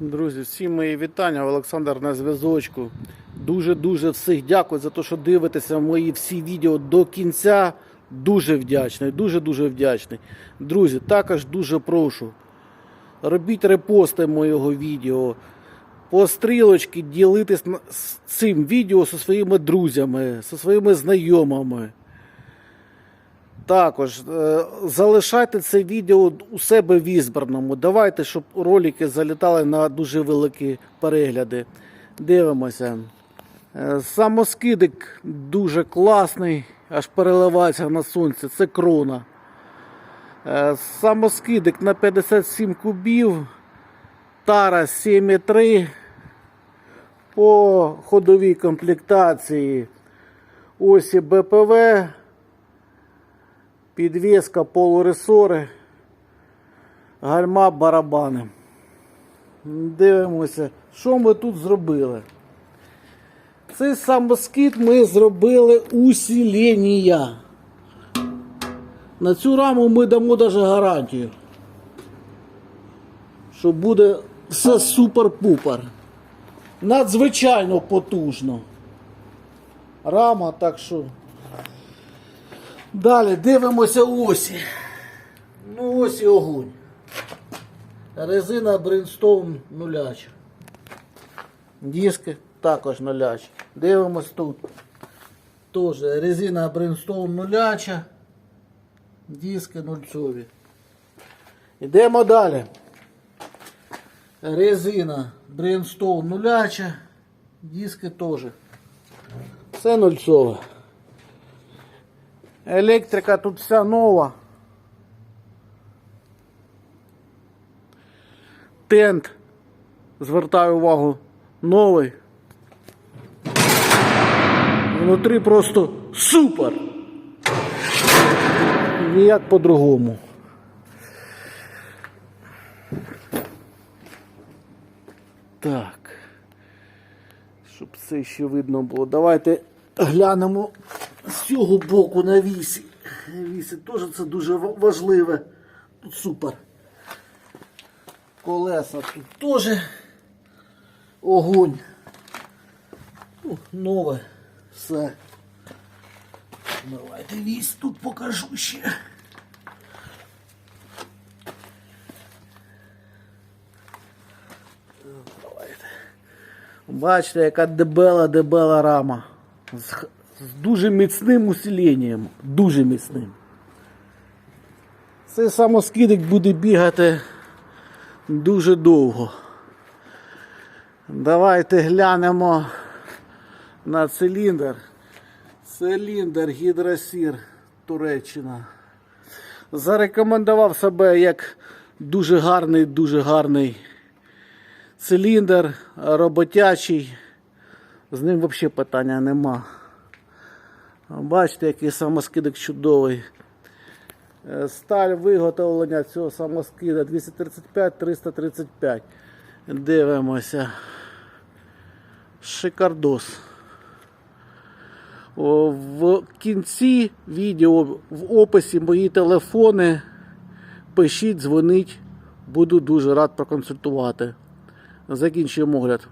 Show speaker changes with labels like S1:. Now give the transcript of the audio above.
S1: Друзі, всім мої вітання. Олександр на зв'язочку. Дуже-дуже всіх дякую за те, що дивитеся мої всі відео до кінця. Дуже вдячний, дуже-дуже вдячний. Друзі, також дуже прошу. Робіть репости моєго відео. По стрілочці ділитись цим відео зі своїми друзями, зі своїми знайомими. Також е, залишайте це відео у себе в ізбраному. Давайте, щоб ролики залітали на дуже великі перегляди. Дивимося. Е, Самоскидик дуже класний, аж переливається на сонці. Це крона. Е, Самоскидик на 57 кубів. Тара 7,3. По ходовій комплектації осі БПВ. Підвіска, полуресори, гальма, барабани. Дивимося, що ми тут зробили. Цей самоскид ми зробили усілення. На цю раму ми дамо навіть гарантію. Що буде все супер-пупер. Надзвичайно потужно. Рама, так що. Далі дивимося осі. Ну ось і огонь. Резина Bridgestone нуляч. Диски також нуляч. Дивимось тут. Теж резина Bridgestone нуляча. Диски нульцові. Йдемо далі. Резина Bridgestone нуляча. Диски теж. Все нульцове. Електрика тут вся нова. Тент, звертаю увагу, новий. Внутрі просто супер. Ніяк по-другому. Так. Щоб це ще видно було. Давайте глянемо з цього боку на вісі. Вісі теж це дуже важливе. Тут супер. Колеса тут теж огонь. Ну, нове все. Давайте вісь тут покажу ще. Давайте. Бачите, яка дебела, дебела рама. З, дуже міцним усиленням. Дуже міцним. Цей самоскидик буде бігати дуже довго. Давайте глянемо на циліндр. Циліндр гідросір Туреччина. Зарекомендував себе як дуже гарний, дуже гарний циліндр, роботячий. З ним взагалі питання нема. Бачите, який самоскидик чудовий. Е, Сталь виготовлення цього самоскида 235-335. Дивимося. Шикардос. В кінці відео в описі мої телефони. Пишіть, дзвоніть. Буду дуже рад проконсультувати. Закінчуємо огляд.